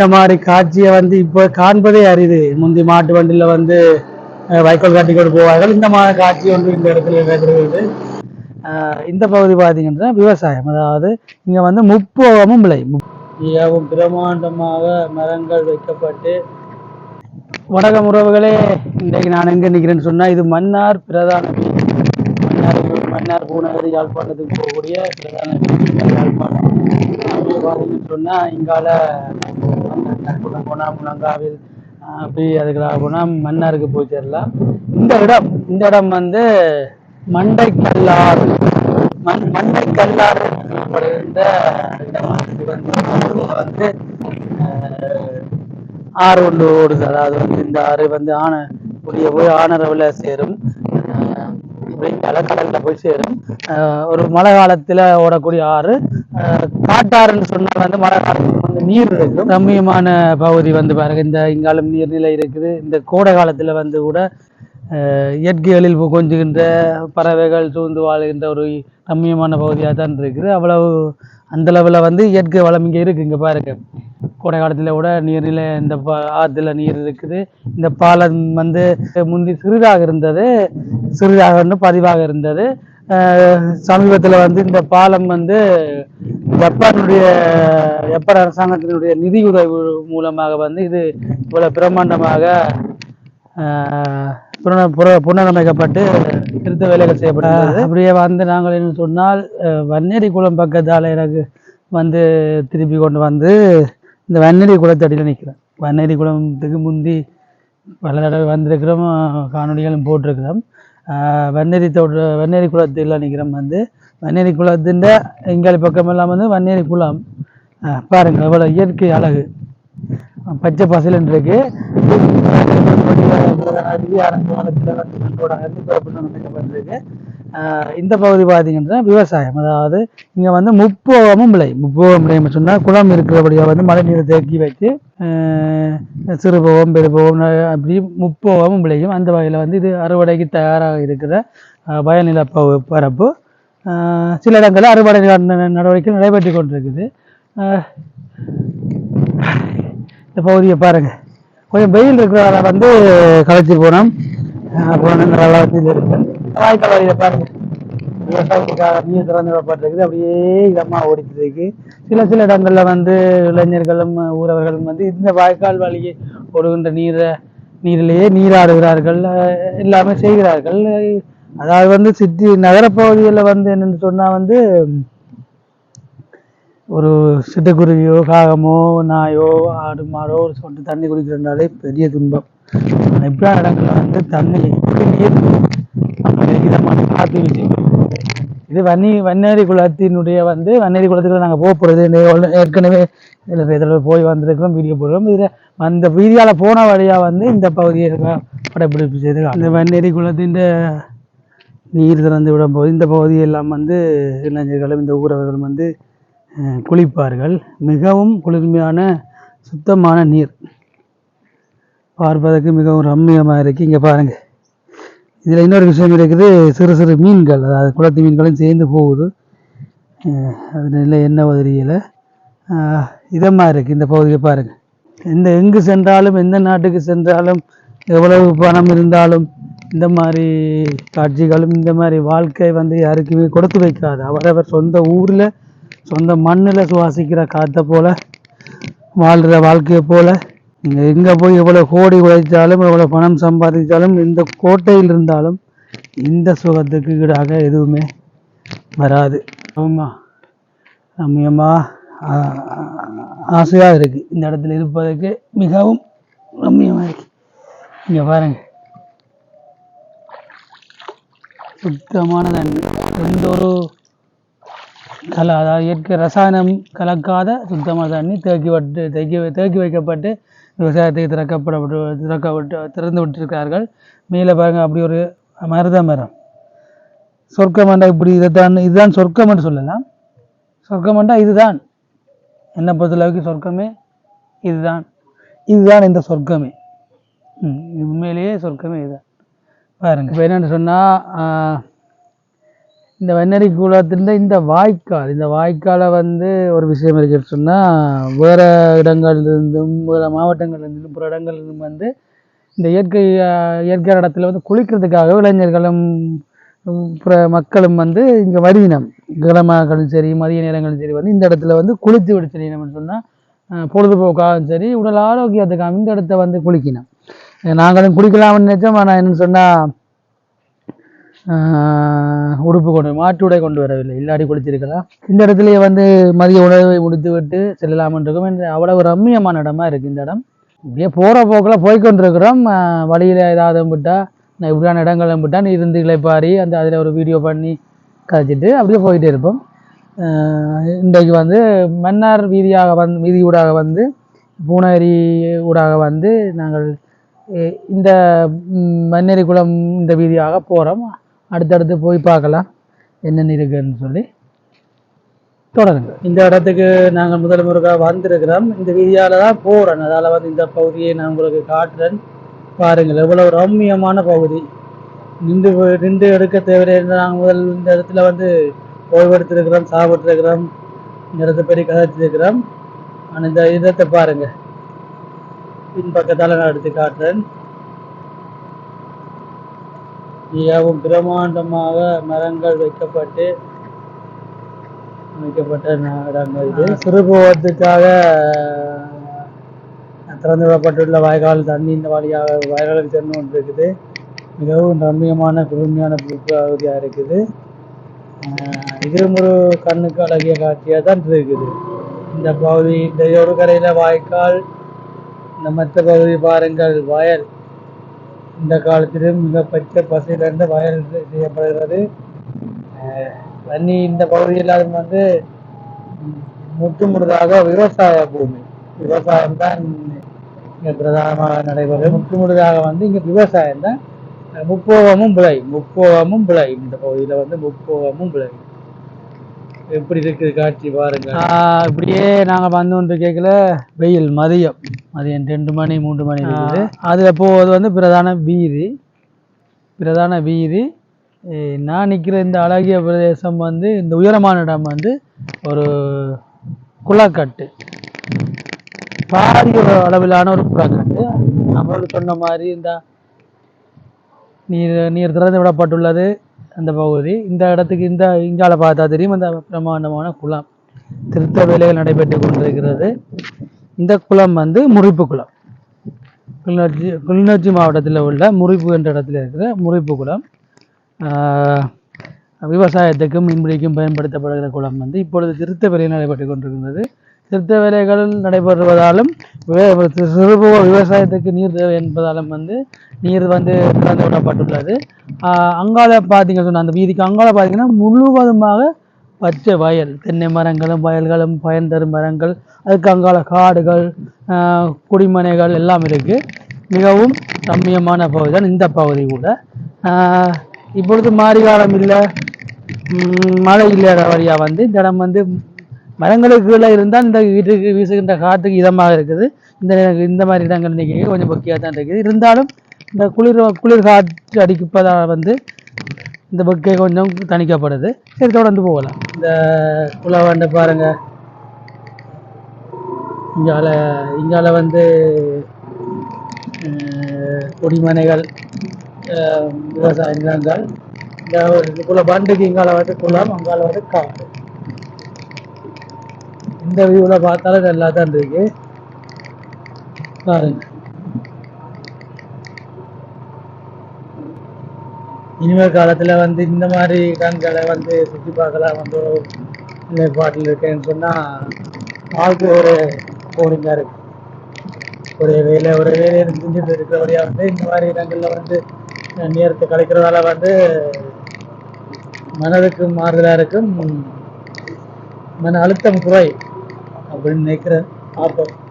இந்த மாதிரி காட்சியை வந்து இப்போ காண்பதே அரிது. முந்தி மாட்டு வண்டியில் வந்து வைக்கோல் காட்டிக்கொண்டு கொண்டு போவார்கள். இந்த மாதிரி காட்சி ஒன்று இந்த இடத்துல நடைபெறுகிறது இந்த பகுதி பார்த்தீங்கன்னா விவசாயம். அதாவது இங்கே வந்து முப்போகமும் விளை. மிகவும் பிரமாண்டமாக மரங்கள் வைக்கப்பட்டு வடகம் உறவுகளே இன்றைக்கு நான் எங்கே நிற்கிறேன்னு சொன்னால் இது மன்னார் பிரதான மன்னார் மன்னார் பூநகரி யாழ்ப்பாணத்துக்கு போகக்கூடிய பிரதான யாழ்ப்பாணம். பார்த்தீங்கன்னு சொன்னால் இங்கால மன்னார் போனா முழங்காவில் போய் அதுக்கெல்லாம் போனா மன்னாருக்கு போய் சேரலாம். இந்த இடம் இந்த இடம் வந்து மண்டைக்கல்லாறு மண் மண்டைக்கல்லாறு சொல்லப்படுகின்ற இடம் வந்து ஆஹ் ஆறு ஒன்று ஓடுது. அதாவது வந்து இந்த ஆறு வந்து ஆன புதிய போய் ஆனரவில் சேரும். அப்படியே வெங்கால போய் சேரும். ஒரு மழை காலத்துல ஓடக்கூடிய ஆறு காட்டாறுன்னு சொன்னால் வந்து மழை காலத்துக்கு வந்து நீர் இருக்கும். ரம்மியமான பகுதி வந்து பாருங்க. இந்த இங்காலம் நீர்நிலை இருக்குது. இந்த கோடை காலத்தில் வந்து கூட இயற்கைகளில் கொஞ்சுகின்ற பறவைகள் சூழ்ந்து வாழுகின்ற ஒரு ரம்மியமான பகுதியாக தான் இருக்குது. அவ்வளவு அந்தளவில் வந்து இயற்கை வளம் இங்கே இருக்குது இங்கே பாருங்க. கோடை காலத்தில் கூட நீரில் இந்த பா ஆற்றுல நீர் இருக்குது. இந்த பாலம் வந்து முந்தி சிறிதாக இருந்தது சிறிதாக பதிவாக இருந்தது. சமீபத்தில் வந்து இந்த பாலம் வந்து ஜப்பானுடைய ஜப்பான் அரசாங்கத்தினுடைய நிதியுதவி மூலமாக வந்து இது இவ்வளோ பிரம்மாண்டமாக புன- புனரமைக்கப்பட்டு திருத்த வேலைகள் செய்யப்பட்டது அப்படியே வந்து நாங்கள் என்ன சொன்னால் வன்னேரி குளம் பக்கத்தால் எனக்கு வந்து திருப்பி கொண்டு வந்து இந்த வன்னேரி குளத்தடியில் நிற்கிறேன் வன்னேரி குளத்துக்கு முந்தி பல தடவை வந்திருக்கிறோம் காணொலிகளும் போட்டிருக்கிறோம். ஆஹ் வன்னேரி தோட்ட வன்னேரி குளத்தில் நிற்கிறோம் வந்து வன்னேரி இங்காலி பக்கம் பக்கமெல்லாம் வந்து வன்னேரி குளம். ஆஹ் பாருங்க எவ்வளோ இயற்கை அழகு. பச்சை பசலன் இருக்கு. ஆஹ் இந்த பகுதி பார்த்தீங்கன்னா விவசாயம். அதாவது இங்கே வந்து முப்போகமும் விளை. முப்போகம் விளையும் சொன்னால் குளம் இருக்கிறபடியாக வந்து மழை நீரை தேக்கி வச்சு சிறுபோகம் பெருபோகம் அப்படி முப்போகமும் விளையும். அந்த வகையில் வந்து இது அறுவடைக்கு தயாராக இருக்கிற ஆஹ் வயல்நில பரப்பு. சில இடங்களில் அறுவடை நடவடிக்கை நடைபெற்று கொண்டிருக்குது. இந்த பகுதியை பாருங்கள் கொஞ்சம் வெயில் இருக்கிறதால வந்து களைச்சி போனோம். இருக்கு வாய்க்கால் வழியில பாருங்க. விவசாயத்துக்காக நீர் திறந்து விடப்பட்டிருக்குது அப்படியே இதமாக ஓடிட்டு இருக்கு சில சில இடங்கள்ல வந்து இளைஞர்களும் ஊரவர்களும் வந்து இந்த வாய்க்கால் வழியே ஓடுகின்ற நீரை நீரிலேயே நீராடுகிறார்கள். எல்லாமே செய்கிறார்கள். அதாவது வந்து சிட்டி நகரப்பகுதியில வந்து என்னன்னு சொன்னா வந்து ஒரு சிட்டுக்குருவியோ காகமோ நாயோ ஆடு மாடோ ஒரு சொட்டு தண்ணி குடிக்கிறனாலே பெரிய துன்பம். ஆனா இப்படியான இடங்கள்ல வந்து தண்ணி நீர் இதமான காத்து வீச்சு இது வன்னி வன்னேரி குளத்தினுடைய வந்து வன்னேரி குளத்துக்குள்ள நாங்கள் போக போகிறது ஏற்கனவே இதில் இதில் போய் வந்திருக்கிறோம் வீடியோ போடுறோம். இதில் அந்த வீதியால் போன வழியாக வந்து இந்த பகுதியை படப்பிடிப்பு செய்து அந்த வன்னேரி குளத்தின் நீர் திறந்து விடும்போது இந்த பகுதியெல்லாம் வந்து இளைஞர்களும் இந்த ஊரவர்களும் வந்து குளிப்பார்கள். மிகவும் குளிர்மையான சுத்தமான நீர். பார்ப்பதற்கு மிகவும் ரம்மியமாக இருக்குது இங்கே பாருங்கள் இதில் இன்னொரு விஷயம் இருக்குது. சிறு சிறு மீன்கள் அதாவது குளத்து மீன்களும் சேர்ந்து போகுது. அஹ், என்ன நல்ல எண்ணெய் தெரியல இதமாக இருக்குது இந்த பகுதியை பாருங்கள் எந்த எங்கு சென்றாலும் எந்த நாட்டுக்கு சென்றாலும் எவ்வளவு பணம் இருந்தாலும் இந்த மாதிரி காட்சிகளும் இந்த மாதிரி வாழ்க்கை வந்து யாருக்குமே கொடுத்து வைக்காது. அவரவர் சொந்த ஊரில் சொந்த மண்ணில் சுவாசிக்கிற காற்றை போல் வாழ்கிற வாழ்க்கையை போல் நீங்கள் எங்கே போய் எவ்வளோ கோடி உழைத்தாலும் எவ்வளோ பணம் சம்பாதித்தாலும் இந்த கோட்டையில் இருந்தாலும் இந்த சுகத்துக்கு ஈடாக எதுவுமே வராது. ஆமா. ரம்மியமாக ஆசையாக இருக்குது இந்த இடத்துல இருப்பதற்கு மிகவும் ரம்மியமாக இருக்கு. இங்கே பாருங்க. சுத்தமான தண்ணி. எந்த ஒரு கல அதாவது இயற்கை ரசாயனம் கலக்காத சுத்தமான தண்ணி தேக்கி வட்டு தேக்கி தேக்கி வைக்கப்பட்டு விவசாயத்துக்கு திறக்கப்படப்பட்டு திறக்கப்பட்டு திறந்து விட்டிருக்கிறார்கள் மேலே பாருங்க அப்படி ஒரு மருத மரம். சொர்க்கமண்டா இப்படி இதைத்தான் இதுதான் சொர்க்கம் என்று சொல்லலாம். சொர்க்கமண்டா இதுதான். என்னை பொறுத்தளவுக்கு சொர்க்கமே இதுதான். இதுதான் இந்த சொர்க்கமே. ம், உண்மையிலேயே சொர்க்கமே இதுதான். பாருங்க. இப்போ என்னென்னு சொன்னால் இந்த வெண்ணெறி குளத்தின் இந்த வாய்க்கால் இந்த வாய்க்காலை வந்து ஒரு விஷயம் இருக்குன்னு சொன்னால் வேறு இடங்கள்லேருந்தும் வேறு மாவட்டங்கள்லேருந்தும் பிற இடங்கள்லேருந்தும் வந்து இந்த இயற்கை இயற்கை இடத்துல வந்து குளிக்கிறதுக்காக இளைஞர்களும் பிற மக்களும் வந்து இங்கே வருவினம் கிழமாக்களும் சரி மதிய நேரங்களும் சரி வந்து இந்த இடத்துல வந்து குளித்து விட செய்யணும்னு சொன்னால் பொழுதுபோக்காகவும் சரி உடல் ஆரோக்கியத்துக்காக இந்த இடத்த வந்து குளிக்கணும் நாங்களும் குளிக்கலாம்னு நினைச்சோம் ஆனால் என்னென்னு சொன்னால் உடுப்பு கொண்டு மாட்டு உடை கொண்டு வரவில்லை. இல்லாடி குளிச்சிருக்கலாம் இந்த இடத்துலயே வந்து மதிய உணவை முடித்து விட்டு செல்லலாம்னு இருக்கும் இந்த அவ்வளவு ரம்மியமான இடமா இருக்கு இந்த இடம். இப்படியே போகிற போக்கில் போய்க்கொண்டிருக்கிறோம். வழியில் வழியில ஏதாவது விட்டால் நான் இப்படியான இடங்களும் விட்டால் இருந்து பாரி அந்த அதில் ஒரு வீடியோ பண்ணி கதைச்சிட்டு அப்படியே போயிட்டே இருப்போம். இன்றைக்கு வந்து மன்னார் வீதியாக வந்து வீதி ஊடாக வந்து பூனேரி ஊடாக வந்து நாங்கள் இந்த மன்னேரி குளம் இந்த வீதியாக போகிறோம் அடுத்தடுத்து போய் பார்க்கலாம். என்னென்ன இருக்குன்னு சொல்லி தொடருங்க இந்த இடத்துக்கு நாங்கள் முதல் முருகா வந்திருக்கிறோம். இந்த வீதியால் தான் போகிறோம் அதால் வந்து இந்த பகுதியை நான் உங்களுக்கு காட்டுறேன். பாருங்கள் எவ்வளவு ரம்மியமான பகுதி. நின்று நின்று எடுக்க தேவையில்லை நாங்கள் முதல் இந்த இடத்துல வந்து ஓய்வெடுத்திருக்கிறோம் சாப்பிட்ருக்கிறோம் இந்த இடத்த பெரிய கதைச்சிருக்கிறோம் ஆனால் இந்த இடத்தை பின் பின்பக்கத்தால் நான் எடுத்து காட்டுறேன். மிகவும் பிரமாண்டமாக மரங்கள் வைக்கப்பட்டு வைக்கப்பட்ட இடங்கள் இது. சிறுபோகத்துக்காக திறந்து விடப்பட்டுள்ள வாய்க்கால் தண்ணி இந்த வழியாக வயல்களுக்கு சென்று கொண்டிருக்குது. மிகவும் ரம்மியமான குளுமையான பகுதியாக இருக்குது. ஆஹ் இதுவும் ஒரு கண்ணுக்கு அழகிய காட்சியாக தான் இருக்குது. இந்த பகுதி இந்த ஒரு கரையில் வாய்க்கால் இந்த மற்ற பகுதி பாருங்கள் வயல். இந்த காலத்திலும் மிக பச்சை பசையிலிருந்து வயல் செய்யப்படுகிறது. தண்ணி இந்த பகுதியில் அது வந்து முற்று முழுதாக விவசாய பூமி. விவசாயம் தான் இங்கே பிரதானமாக நடைபெறும் முற்று முழுதாக வந்து இங்கே விவசாயம் தான். முப்போகமும் விளை முப்போகமும் விளை இந்த பகுதியில் வந்து முப்போகமும் விளை எப்படி இருக்குது காட்சி பாருங்க. இப்படியே நாங்கள் வந்து ஒன்று கேட்கல. வெயில் மதியம். மதியம் ரெண்டு மணி மூன்று மணி இருக்குது. அதில் போவது வந்து பிரதான வீதி. பிரதான வீதி. நான் நிற்கிற இந்த அழகிய பிரதேசம் வந்து இந்த உயரமான இடம் வந்து ஒரு குளக்கட்டு. பாரிய அளவிலான ஒரு குளக்கட்டு. நம்மளுக்கு சொன்ன மாதிரி இந்த நீர் நீர் திறந்து விடப்பட்டுள்ளது அந்த பகுதி. இந்த இடத்துக்கு இந்த இங்கால பார்த்தா தெரியும். அந்த பிரம்மாண்டமான குளம். திருத்த வேலைகள் நடைபெற்று கொண்டிருக்கிறது. இந்த குளம் வந்து முறிப்பு குளம். கிளிநொச்சி கிளிநொச்சி மாவட்டத்தில் உள்ள முறிப்பு என்ற இடத்துல இருக்கிற முறிப்பு குளம். விவசாயத்துக்கும் மீன்பிடிக்கும் பயன்படுத்தப்படுகிற குளம் வந்து இப்பொழுது திருத்த வேலைகள் நடைபெற்று கொண்டிருக்கிறது. திருத்த வேலைகள் நடைபெறுவதாலும் வே- சிறுபுவ விவசாயத்துக்கு நீர் தேவை என்பதாலும் வந்து நீர் வந்து திறந்து விடப்பட்டுள்ளது அங்கால பார்த்தீங்க சொன்ன அந்த வீதிக்கு அங்கால பார்த்தீங்கன்னா முழுவதுமாக பச்சை வயல் தென்னை மரங்களும் வயல்களும் பயன் தரும் மரங்கள் அதுக்கு அங்கால காடுகள் குடிமனைகள் எல்லாம் இருக்குது மிகவும் ரம்மியமான பகுதி தான் இந்த பகுதி கூட. இப்பொழுது மாரிகாலம் இல்லை மழை இல்லாத வழியாக வந்து இந்த இடம் வந்து மரங்களுக்கு கீழே இருந்தால் இந்த வீட்டுக்கு வீசுகின்ற காற்றுக்கு இதமாக இருக்குது. இந்த இந்த மாதிரி இடங்கள் இன்றைக்கி கொஞ்சம் பொக்கியாக தான் இருக்குது. இருந்தாலும் இந்த குளிர் குளிர் காற்று அடிப்பதால் வந்து இந்த பொக்கை கொஞ்சம் தணிக்கப்படுது. சரி தொடர்ந்து போகலாம். இந்த குளவாண்ட பாருங்க. இங்கால இங்கால வந்து குடிமனைகள் விவசாய நிலங்கள் இந்த இதுக்குள்ள பண்டுக்கு இங்கால வந்து குளம் அங்கால வந்து காடு. இந்த வியூவில் பார்த்தாலும் நல்லா தான் இருக்கு. பாருங்க. இனிமேல் காலத்தில் வந்து இந்த மாதிரி இடங்களை வந்து சுற்றி பார்க்கலாம் வந்து நிலைப்பாட்டில் இருக்கேன்னு சொன்னால் வாழ்க்கை ஒரு போரிங்காக இருக்கு. ஒரு வேலை ஒரு வேலையை செஞ்சுட்டு இருக்கிறபடியாக வந்து இந்த மாதிரி இடங்களில் வந்து நேரத்தை கிடைக்கிறதால வந்து மனதுக்கு மாறுதலாக இருக்கும். மன அழுத்தம் குறை அப்படின்னு நினைக்கிறேன். பார்ப்போம்.